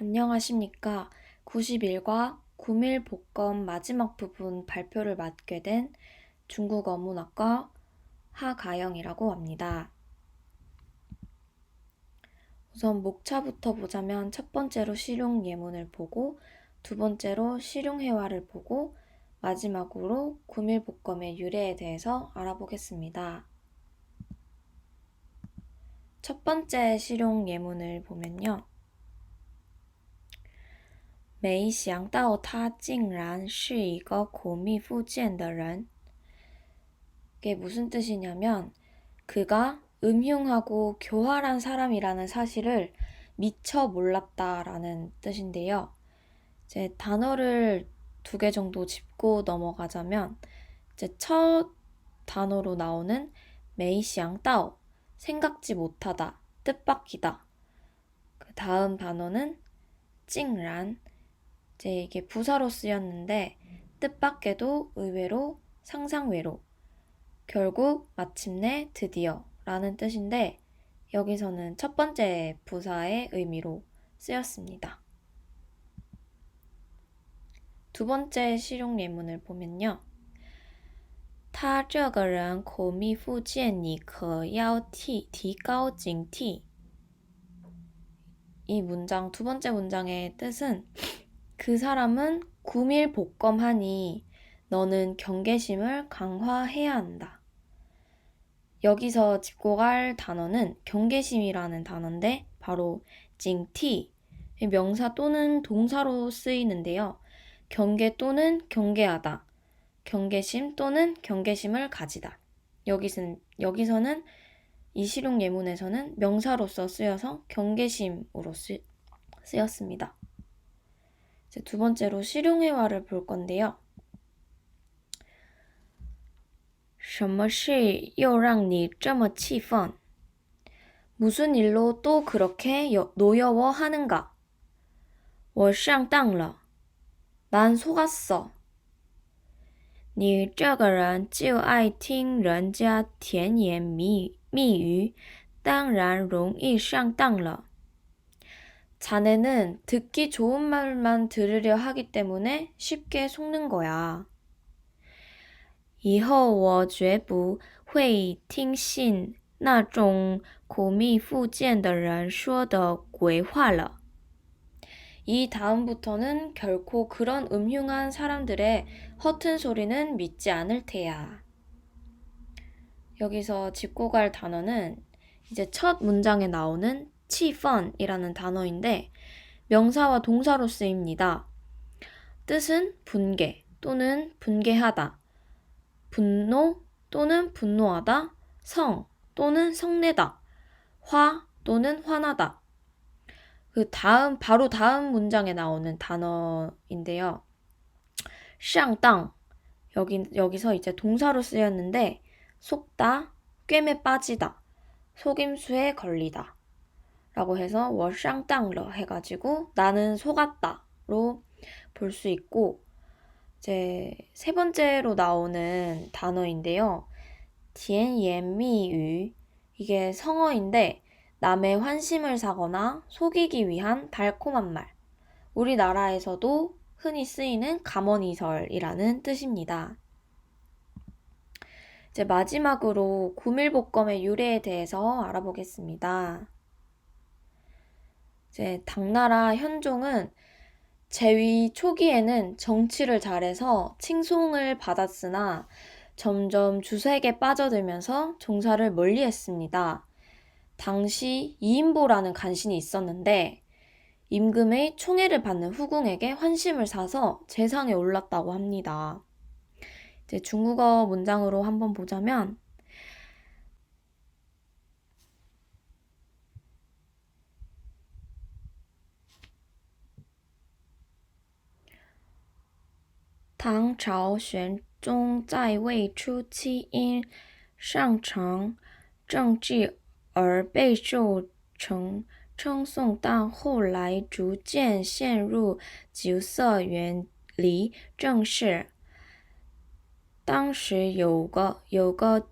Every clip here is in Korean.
안녕하십니까. 91과 9밀 복권 마지막 부분 발표를 맡게 된 중국 어 문학과 하가영이라고 합니다. 우선 목차부터 보자면 첫 번째로 실용 예문을 보고 두 번째로 실용 회화를 보고 마지막으로 9밀 복권의 유래에 대해서 알아보겠습니다. 첫 번째 실용 예문을 보면요. 没想到他竟然是一个口蜜腹剑的人. 이게 무슨 뜻이냐면 그가 음흉하고 교활한 사람이라는 사실을 미처 몰랐다라는 뜻인데요. 이제 단어를 두 개 정도 짚고 넘어가자면 이제 첫 단어로 나오는 메이시앙따오 생각지 못하다, 뜻밖이다. 그 다음 단어는 찡란 이제 이게 부사로 쓰였는데 뜻밖에도 의외로 상상외로 결국 마침내 드디어 라는 뜻인데 여기서는 첫 번째 부사의 의미로 쓰였습니다. 두 번째 실용 예문을 보면요. 他这个人口蜜腹剑，你可要提提高警惕。이 문장 두 번째 문장의 뜻은 그 사람은 구밀 복검하니 너는 경계심을 강화해야 한다. 여기서 짚고 갈 단어는 경계심이라는 단어인데 바로 징티 명사 또는 동사로 쓰이는데요. 경계 또는 경계하다. 경계심 또는 경계심을 가지다. 여기서는, 여기서는 이 실용 예문에서는 명사로서 쓰여서 경계심으로 쓰, 쓰였습니다. 이제 두 번째로 실용회화를 볼 건데요. 什么事又让你这么气愤? 무슨 일로 또 그렇게 여, 노여워하는가? 我上当了.난 속았어. 你这个人就爱听人家甜言蜜蜜语，当然容易上当了。 자네는 듣기 좋은 말만 들으려 하기 때문에 쉽게 속는 거야. 以后我绝不会听信那种口蜜腹剑的人说的鬼话了。이 다음부터는 결코 그런 음흉한 사람들의 허튼 소리는 믿지 않을 테야. 여기서 짚고 갈 단어는 이제 첫 문장에 나오는 치펀이라는 단어인데 명사와 동사로 쓰입니다. 뜻은 분개 또는 분개하다, 분노 또는 분노하다, 성 또는 성내다, 화 또는 화나다. 그 다음 바로 다음 문장에 나오는 단어인데요. 샹땅 여기 여기서 이제 동사로 쓰였는데 속다, 꿰매 빠지다, 속임수에 걸리다. 라고 해서 워샹땅러 해가지고 나는 속았다로 볼 수 있고 이제 세 번째로 나오는 단어인데요. 디엔옌미유 이게 성어인데 남의 환심을 사거나 속이기 위한 달콤한 말. 우리나라에서도 흔히 쓰이는 감언이설이라는 뜻입니다. 이제 마지막으로 구밀복검의 유래에 대해서 알아보겠습니다. 이제 당나라 현종은 재위 초기에는 정치를 잘해서 칭송을 받았으나 점점 주색에 빠져들면서 종사를 멀리 했습니다. 당시 이인보라는 간신이 있었는데 임금의 총애를 받는 후궁에게 환심을 사서 재상에 올랐다고 합니다. 이제 중국어 문장으로 한번 보자면 唐朝玄宗在位初期，因擅长政治而备受称称颂，但后来逐渐陷入酒色，远离政事。当时有个有个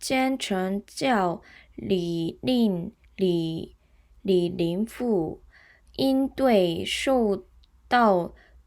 奸臣叫李令李李林甫，因对受到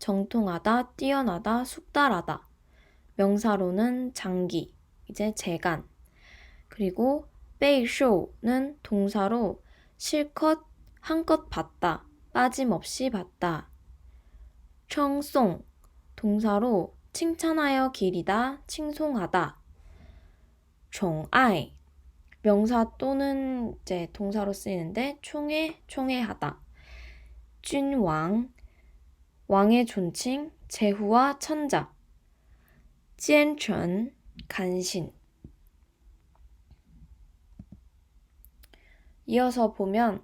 정통하다, 뛰어나다, 숙달하다. 명사로는 장기, 이제 재간. 그리고 베이쇼는 동사로 실컷 한껏 봤다, 빠짐없이 봤다. 청송 동사로 칭찬하여 기리다, 칭송하다. 총아이 명사 또는 이제 동사로 쓰이는데 총애, 총애하다. 쥔왕 왕의 존칭, 제후와 천자. 찐천 간신 이어서 보면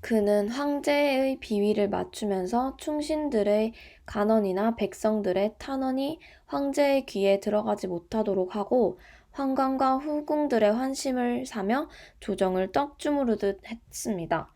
그는 황제의 비위를 맞추면서 충신들의 간언이나 백성들의 탄원이 황제의 귀에 들어가지 못하도록 하고 황관과 후궁들의 환심을 사며 조정을 떡 주무르듯 했습니다.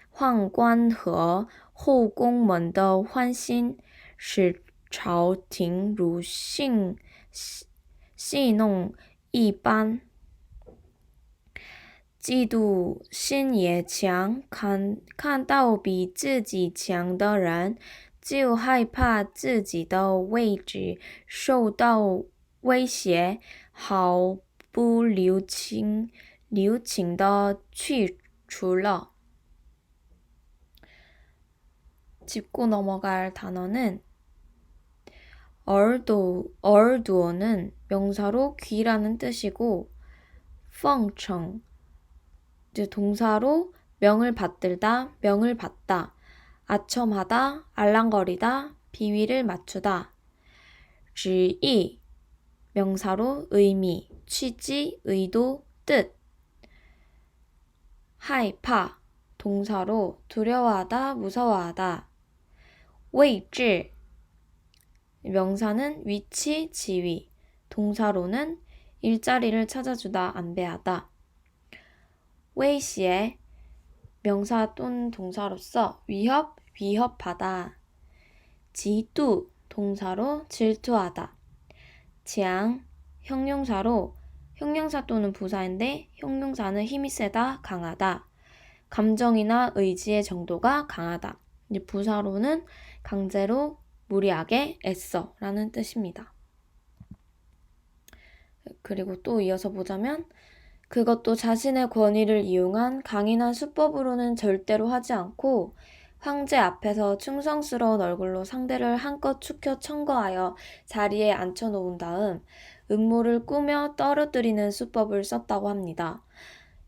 宦官和后宫们的欢心，使朝廷如性戏弄一般。嫉妒心也强，看看到比自己强的人，就害怕自己的位置受到威胁，毫不留情留情的去除了。 짚고 넘어갈 단어는 얼도 얼두어는 명사로 귀라는 뜻이고 펑청 이제 동사로 명을 받들다, 명을 받다, 아첨하다, 알랑거리다, 비위를 맞추다. 지이 명사로 의미, 취지, 의도, 뜻. 하이파 동사로 두려워하다, 무서워하다. 位置 명사는 위치, 지위, 동사로는 일자리를 찾아주다, 안배하다. 웨이시의 명사 또는 동사로서 위협, 위협하다. 지두 동사로 질투하다. 지앙 형용사로 형용사 또는 부사인데 형용사는 힘이 세다, 강하다. 감정이나 의지의 정도가 강하다. 이제 부사로는 강제로 무리하게 애써 라는 뜻입니다. 그리고 또 이어서 보자면 그것도 자신의 권위를 이용한 강인한 수법으로는 절대로 하지 않고 황제 앞에서 충성스러운 얼굴로 상대를 한껏 축혀 청거하여 자리에 앉혀놓은 다음 음모를 꾸며 떨어뜨리는 수법을 썼다고 합니다.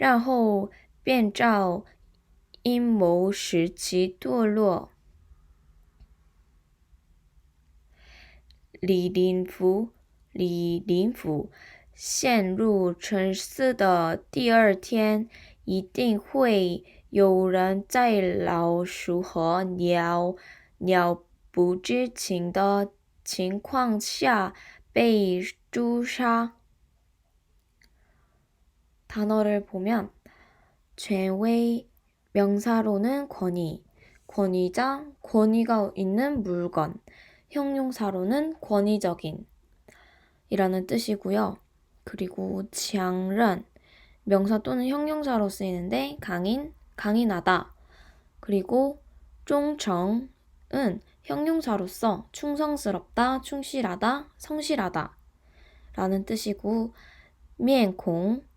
然后便照阴谋使其堕落。李林甫，李林甫。陷入沉思的第二天，一定会有人在老鼠和鸟鸟不知情的情况下被诛杀。 단어를 보면 죄의 명사로는 권위 권위자, 권위가 있는 물건. 형용사로는 권위적인 이라는 뜻이고요. 그리고 장른 명사 또는 형용사로 쓰이는데 강인, 강인하다. 그리고忠诚은 형용사로서 충성스럽다, 충실하다, 성실하다 라는 뜻이고 미엔콩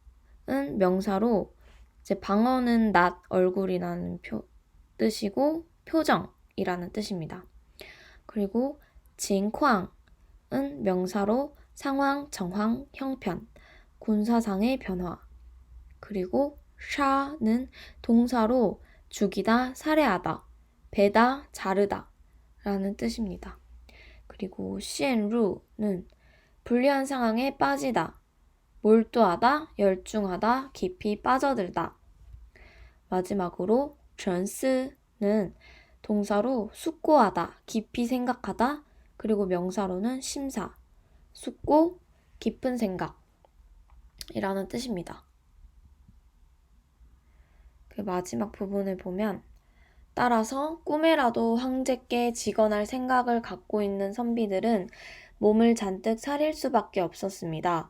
은 명사로 이제 방어는 낯, 얼굴이라는 표, 뜻이고 표정이라는 뜻입니다. 그리고 진쾅은 명사로 상황, 정황, 형편, 군사상의 변화. 그리고 샤는 동사로 죽이다, 살해하다, 베다, 자르다 라는 뜻입니다. 그리고 시엔루는 불리한 상황에 빠지다, 몰두하다, 열중하다, 깊이 빠져들다. 마지막으로 전스는 동사로 숙고하다, 깊이 생각하다, 그리고 명사로는 심사, 숙고, 깊은 생각이라는 뜻입니다. 그 마지막 부분을 보면 따라서 꿈에라도 황제께 직언할 생각을 갖고 있는 선비들은 몸을 잔뜩 사릴 수밖에 없었습니다.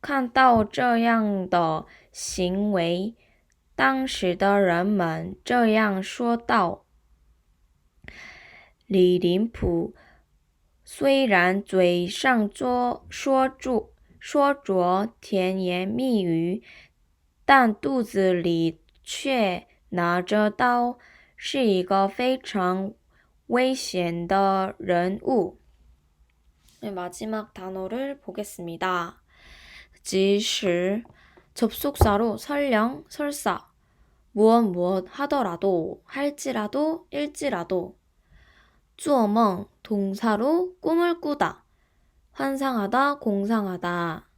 看到这样的行为，当时的人们这样说道：“李林甫虽然嘴上说说着说着甜言蜜语，但肚子里却拿着刀。”是一个非常危险的人物。네, 마지막 단어를 보겠습니다. 지시 접속사로 설령, 설사, 무엇 무엇 하더라도, 할지라도, 일지라도, 做梦 동사로 꿈을 꾸다, 환상하다, 공상하다.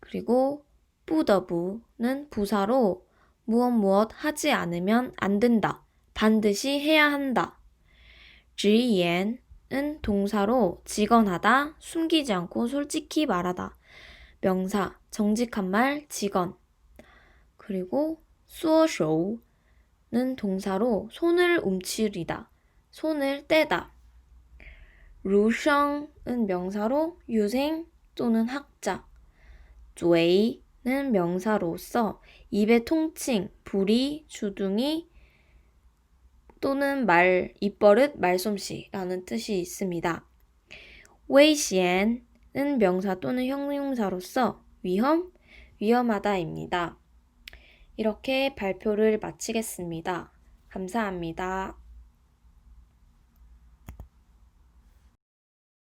그리고 뿌더부는 부사로 무엇 무엇 하지 않으면 안 된다. 반드시 해야 한다. 直言은 동사로 직언하다, 숨기지 않고 솔직히 말하다. 명사, 정직한 말, 직원. 그리고 수어쇼우는 동사로 손을 움츠리다, 손을 떼다. 루성은 명사로 유생 또는 학자. 쪼에이는 명사로서 입의 통칭, 부리, 주둥이 또는 말, 입버릇, 말솜씨라는 뜻이 있습니다. 웨이시엔 은 명사 또는 형용사로서 위험, 위험하다입니다. 이렇게 발표를 마치겠습니다. 감사합니다.